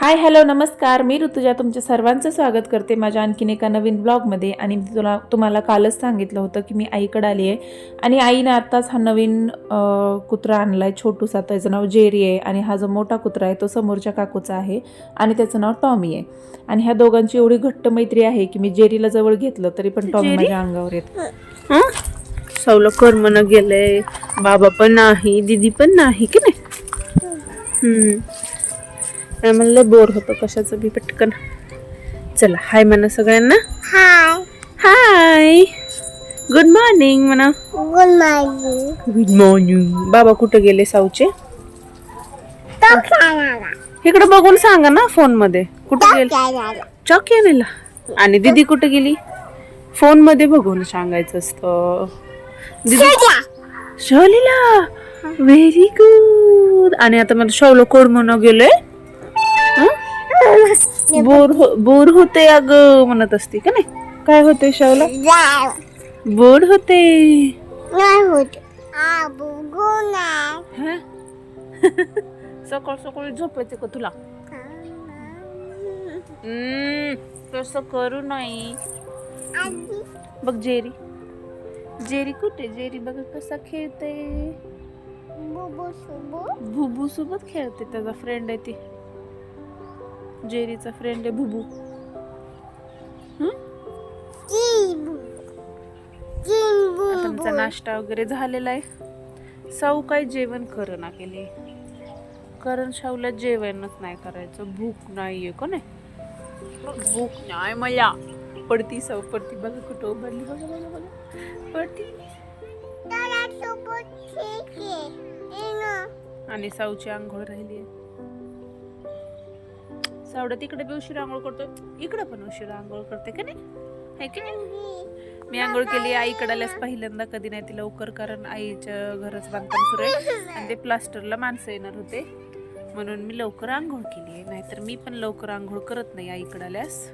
Hi hello नमस्कार. मी ऋतुजा तुमच्या सर्वांचं स्वागत करते माझ्या आणखीन एका नवीन ब्लॉगमध्ये. आणि मी तुला तुम्हाला कालच सांगितलं होतं की मी आईकडे आली आहे. आणि आईनं आत्ताच हा नवीन कुत्रा आणला आहे छोटूसा. त्याचं नाव जेरी आहे आणि हा जो मोठा कुत्रा आहे तो समोरच्या काकूचा आहे आणि त्याचं नाव टॉमी आहे. आणि ह्या दोघांची एवढी घट्ट मैत्री आहे की मी जेरीला जवळ घेतलं तरी पण टॉमी? माझ्या अंगावर येत. हं? सौलं कर्मन गेलंय. बाबा पण नाही दीदी पण नाही की नाही? मला लय बोर होतो कशाचं बी पटकन. चला हाय म्हणा सगळ्यांना. हाय. हाय. गुड मॉर्निंग म्हणा. गुड मॉर्निंग गुड मॉर्निंग बाबा कुठे गेले साऊचे? इकडे बघून सांगा ना फोनमध्ये कुठे गेले? चॉकी आणायला आणि दीदी कुठे गेली? फोनमध्ये बघून सांगायचं असतं. शौलीला. व्हेरी गुड आणि आता मला शौला कोड म्हणून गेलोय. बोर हो बोर होते अग म्हणत असते का नाही? काय होते जाय बोर होते. हं? सकाळ सकाळी झोपायचे का तुला? तसं करू नाही. बघ जेरी. जेरी कुठे? जेरी बघ कसा खेळते बुबू सोबत? खेळते त्याचा फ्रेंड आहे ती. जेरीचा फ्रेंड आहे भुबू आमचा नाश्ता वगैरे झालेला आहे. साऊ काय जेवण कर ना केले? कारण शाऊला जेवणच नाही करायचं. भूक नाहीये का नाही भूक नाही मला. पडती साऊ पडती. बघा कुठं उभारली. बघा बघा बघा. पडती. आहे. आणि साऊची आंघोळ राहिली आहे. सावडा तिकडे बी उशिरा आंघोळ करतो इकडे पण उशिरा आंघोळ करते का नाही? है की नाही? मी आंघोळ केली आई आल्यास पहिल्यांदा कधी नाही ती लवकर कारण आईच्या घरच बांधकाम सुरू आहे. आणि ते प्लास्टरला माणसं येणार होते. म्हणून मी लवकर आंघोळ केली आहे. नाहीतर मी पण लवकर आंघोळ करत नाही आई कडाल्यास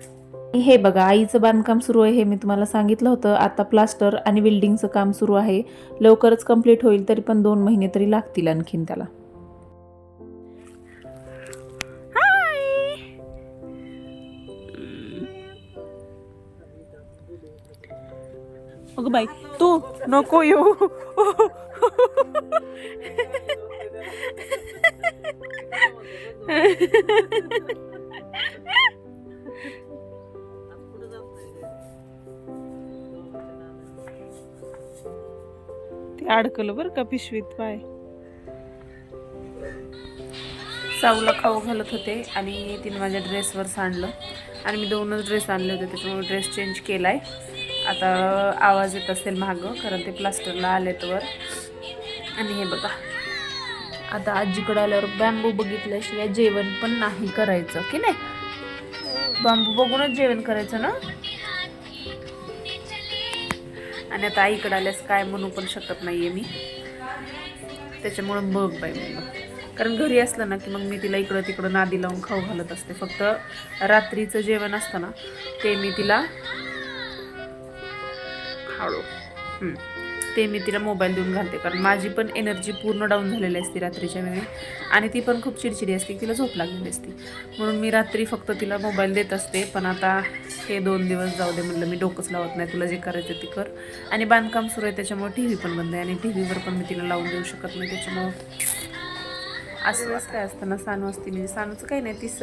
हे बघा आईचं बांधकाम सुरू आहे हे मी तुम्हाला सांगितलं होतं. आता प्लास्टर आणि बिल्डिंगचं काम सुरू आहे. लवकरच कंप्लीट होईल तरी पण दोन महिने तरी लागतील आणखीन त्याला. अगं बाई तू नको येऊ. ते अडकलं बरं का पिशवीत पाय. साऊला खाऊ घालत होते आणि तिने माझ्या ड्रेसवर सांडलं. आणि मी दोनच ड्रेस आणले होते त्याच्यामुळे ड्रेस चेंज केलाय. आता आवाज येत असेल मागं कारण ते प्लास्टरला आलेत वर. आणि हे बघा. आता आजीकडे आल्यावर बॅम्बू बघितल्याशिवाय जेवण पण नाही करायचं की नाही? बांबू बघूनच जेवण करायचं ना? आणि आता आईकडे आल्यास काय म्हणू पण शकत नाहीये मी. त्याच्यामुळं बघ बाई म्हणलं कारण घरी असलं ना की मग मी तिला इकडं तिकडं नादी लावून खाऊ घालत असते. फक्त रात्रीचं जेवण असतं ना ते मी तिला हळू. ते मी तिला मोबाईल देऊन घालते कारण माझी पण एनर्जी पूर्ण डाऊन झालेली असते रात्रीच्या वेळी. आणि ती पण खूप चिडचिडी असते तिला झोप लागलेली असते. म्हणून मी रात्री फक्त तिला मोबाईल देत असते पण आता हे दोन दिवस जाऊ दे म्हणलं मी डोकंच लावत नाही तुला जे करायचं ते कर. आणि बांधकाम सुरू आहे त्याच्यामुळे टी व्ही पण बंद आहे. आणि टी व्हीवर पण मी तिला लावून देऊ शकत नाही त्याच्यामुळं असं काय असतं ना सानू असते. म्हणजे सानूचं काही नाही ती स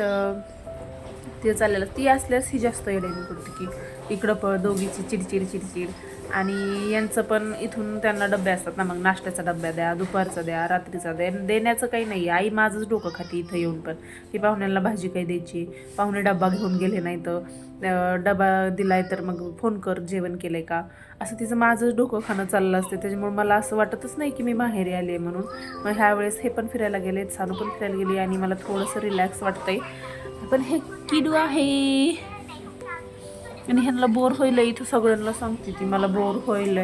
ती चाललेलं ती असल्यास ही जास्त येड्याने करते की इकडं पळ दोघीची चिडचिड चिडचिड आणि यांचं पण इथून त्यांना डबे असतात ना मग नाश्त्याचा डब्या द्या दुपारचा द्या रात्रीचा द्या. देण्याचं काही नाही. आई माझंच डोकं खाती इथं येऊन पण. की पाहुण्यांना भाजी काही द्यायची. पाहुणे डबा घेऊन गेले नाही तर डबा दिलाय तर मग फोन कर जेवण केलंय का? असं तिचं माझंच डोकं खाणं चाललं असते. त्याच्यामुळे मला असं वाटतच नाही की मी माहेरी आले म्हणून. मग ह्यावेळेस हे पण फिरायला गेले सानू पण फिरायला गेली आणि मला थोडंसं रिलॅक्स वाटतंय. पण हे किडू आहे. आणि ह्यांना बोर होईल इथं सगळ्यांना सांगते ती मला बोर होईल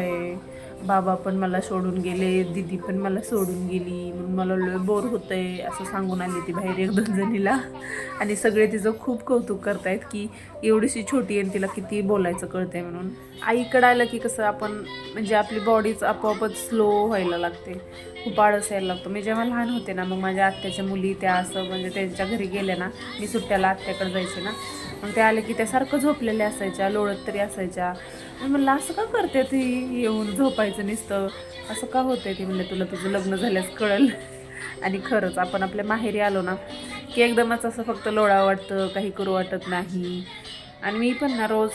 बाबा पण मला सोडून गेले दीदी पण मला सोडून गेली म्हणून मला लय बोर होतंय असं सांगून आली ती बाहेर एक दोन जणीला. आणि सगळे तिचं खूप कौतुक करतायत की एवढीशी छोटी आहे आणि तिला किती बोलायचं कळतंय म्हणून. आईकडं आलं की कसं आपण म्हणजे आपली बॉडीच आपोआपच स्लो व्हायला लागते. खूप आळस यायला लागतो. मी जेव्हा लहान होते ना मग माझ्या आत्याच्या मुली त्या असं म्हणजे त्यांच्या घरी गेल्या ना मी सुट्ट्याला आत्याकडे जायचे ना मग ते आले की त्या सारखं झोपलेल्या असायच्या लोळत तरी असायच्या. म्हणलं असं का करते ती येऊन झोपायचं नुसतं? असं का होतंय ती? म्हणलं तुला तुझं लग्न झाल्यास कळल. आणि खरंच आपण आपल्या माहेरी आलो ना की एकदमच असं फक्त लोळा वाटतं काही करू वाटत नाही. आणि मी पण ना रोज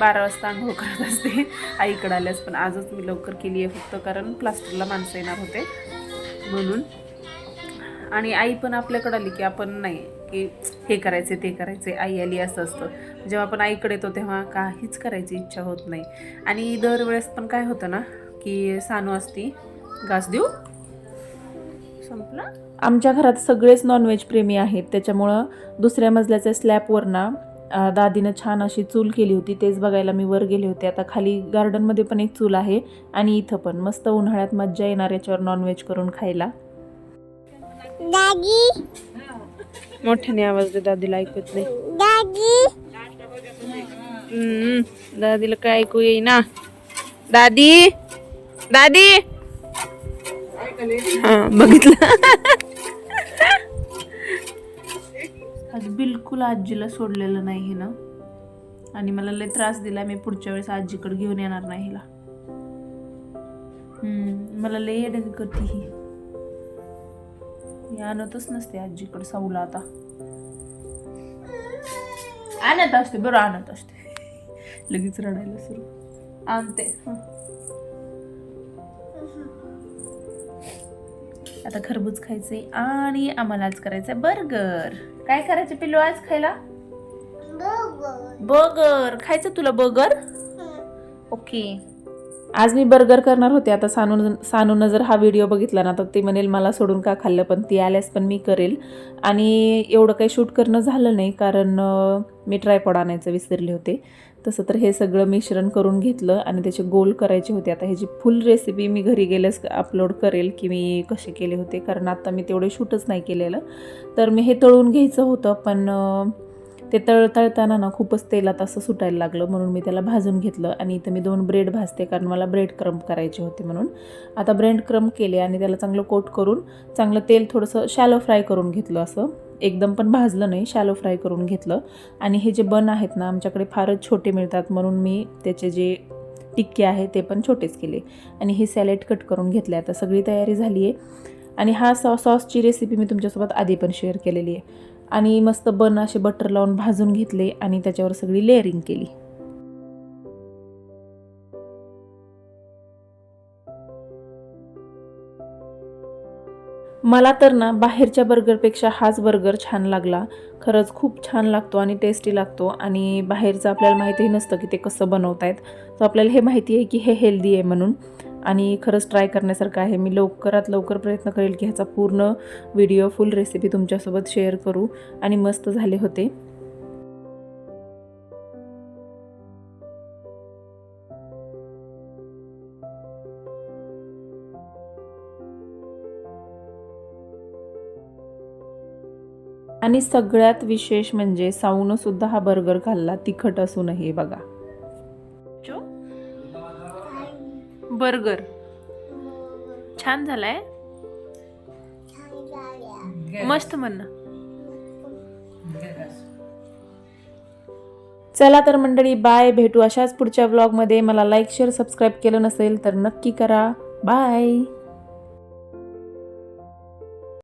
बारा वाजता आंघोळ करत असते आईकडे आल्यास. पण आजच मी लवकर केली आहे फक्त कारण प्लास्टरला माणसं येणार होते म्हणून. आणि आई पण आपल्याकडे आली की आपण नाही की हे करायचे ते करायचे. आई आली असं असतं. जेव्हा आपण आईकडे येतो तेव्हा काहीच करायची इच्छा होत नाही. आणि दरवेळेस पण काय होतं ना की सानू असती घास देऊ. संपला? आमच्या घरात सगळेच नॉनव्हेज प्रेमी आहेत. त्याच्यामुळं दुसऱ्या मजल्याच्या स्लॅबवर ना दादीनं छान अशी चूल केली होती. तेच बघायला मी वर गेले होते. आता खाली गार्डनमध्ये पण एक चूल आहे आणि इथं पण. मस्त उन्हाळ्यात मज्जा येणार याच्यावर नॉनव्हेज करून खायला. दादी. मोठ्याने आवाज दे दादीला ऐकत नाही. दादी. हम्म, दादीला काय ऐकू येईना. दादी दादी. हा बघितलं. आज बिलकुल आजीला सोडलेलं नाही हिनं. आणि मला लय त्रास दिला मी पुढच्या वेळेस आजीकडे घेऊन येणार नाही हिला. हम्म, मला लय येडण करते ही. मी आणतच नसते आजीकडे साऊला आता. आणत असते बरं आणत असते. लगेच रडायला सुरू. आणते. आता खरबूज खायचंय आणि आम्हाला आज करायचंय बर्गर. काय करायचं पिल्लू आज खायला? बर्गर. खायचं तुला बर्गर? ओके. आज मी बर्गर करणार होते. आता सानू सानूनं जर हा व्हिडिओ बघितला ना तर ती म्हणेल मला सोडून का खाल्लं? पण ती आल्यास पण मी करेल. आणि एवढं काही शूट करणं झालं नाही कारण मी ट्रायपॉड आणायचं विसरले होते. तसं तर हे सगळं मिश्रण करून घेतलं आणि त्याचे गोल करायचे होते. आता ह्याची फुल रेसिपी मी घरी गेल्यास अपलोड करेल की मी कसे केले होते कारण आता मी तेवढे शूटच नाही केलेलं. तर मी हे तळून घ्यायचं होतं पण ते तळतळताना ना खूपच तेलात असं सुटायला लागलं म्हणून मी त्याला भाजून घेतलं आणि इथं मी दोन ब्रेड भाजते कारण मला ब्रेड क्रम्प करायचे होते म्हणून. आता ब्रेड क्रम्प केले आणि त्याला चांगलं कोट करून चांगलं तेल थोडंसं शॅलो फ्राय करून घेतलं असं. एकदम पण भाजलं नाही शॅलो फ्राय करून घेतलं. आणि हे जे बन आहेत ना आमच्याकडे फारच छोटे मिळतात म्हणून मी त्याचे जे टिक्के आहे ते पण छोटेच केले. आणि हे सॅलेड कट करून घेतले आता सगळी तयारी झाली आहे आणि हा सॉ सॉसची रेसिपी मी तुमच्यासोबत आधी पण शेअर केलेली आहे आणि मस्त बन असे बटर लावून भाजून घेतले आणि त्याच्यावर सगळी लेअरिंग केली. मला तर ना बाहेरच्या बर्गरपेक्षा हाच बर्गर छान लागला. खरंच खूप छान लागतो आणि टेस्टी लागतो आणि बाहेरचं आपल्याला माहितीही नसतं की ते कसं बनवतायत. तर आपल्याला हे माहिती आहे की हे हेल्दी आहे म्हणून. आणि खरंच ट्राय करण्यासारखं आहे. मी लवकरात लवकर प्रयत्न करेल की ह्याचा पूर्ण व्हिडिओ फुल रेसिपी तुमच्यासोबत शेअर करू. आणि मस्त झाले होते. आणि सगळ्यात विशेष म्हणजे साऊनसुद्धा हा बर्गर खाल्ला. तिखट असूनही बघा. बर्गर. छान झालाय? मस्त म्हण चला तर मंडळी बाय. भेटू अशाच पुढच्या व्लॉगमध्ये मला लाईक शेअर सबस्क्राईब केलं नसेल तर नक्की करा. बाय